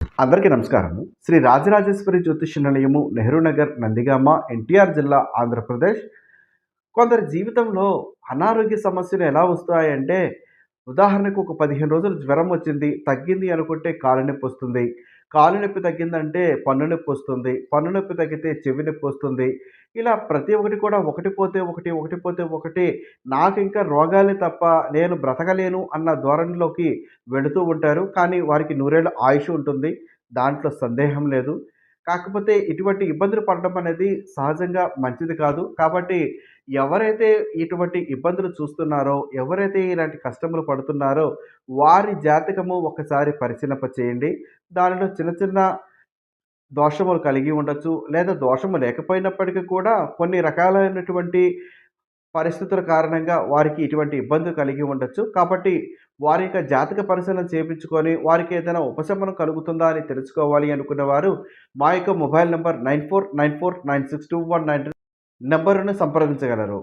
అందరికీ నమస్కారం. శ్రీ రాజరాజేశ్వరి జ్యోతిష నిలయము నెహ్రూ నగర్ నందిగామ ఎన్టీఆర్ జిల్లా ఆంధ్రప్రదేశ్. కొందరి జీవితంలో అనారోగ్య సమస్యలు ఎలా వస్తాయంటే ఉదాహరణకు ఒక పదిహేను రోజులు జ్వరం వచ్చింది తగ్గింది అనుకుంటే కాలు నొప్పి వస్తుంది. కాలు నొప్పి తగ్గిందంటే పన్ను నొప్పి వస్తుంది పన్ను నొప్పి తగ్గితే చెవి నొప్పి వస్తుంది. ఇలా ప్రతి ఒక్కటి కూడా ఒకటి పోతే ఒకటి ఒకటి పోతే ఒకటి నాకు ఇంకా రోగాలే తప్ప నేను బ్రతకలేను అన్న ధోరణిలోకి వెళుతూ ఉంటారు. కానీ వారికి నూరేళ్ళ ఆయుష్ ఉంటుంది. దాంట్లో సందేహం లేదు. కాకపోతే ఇటువంటి ఇబ్బందులు పడడం అనేది సహజంగా మంచిది కాదు. కాబట్టి ఎవరైతే ఇటువంటి ఇబ్బందులు చూస్తున్నారో ఎవరైతే ఇలాంటి కష్టములు పడుతున్నారో వారి జాతకము ఒకసారి పరిశీలింప చేయండి. దానిలో చిన్న చిన్న దోషములు కలిగి ఉండొచ్చు. లేదా దోషము లేకపోయినప్పటికీ కూడా కొన్ని రకాలైనటువంటి పరిస్థితుల కారణంగా వారికి ఇటువంటి ఇబ్బందులు కలిగి ఉండొచ్చు. కాబట్టి వారి యొక్క జాతక పరిశీలన చేయించుకొని వారికి ఏదైనా ఉపశమనం కలుగుతుందా అని తెలుసుకోవాలి అనుకున్న వారు మా యొక్క mobile number nine four nine four nine six two one nine నెంబరును సంప్రదించగలరు.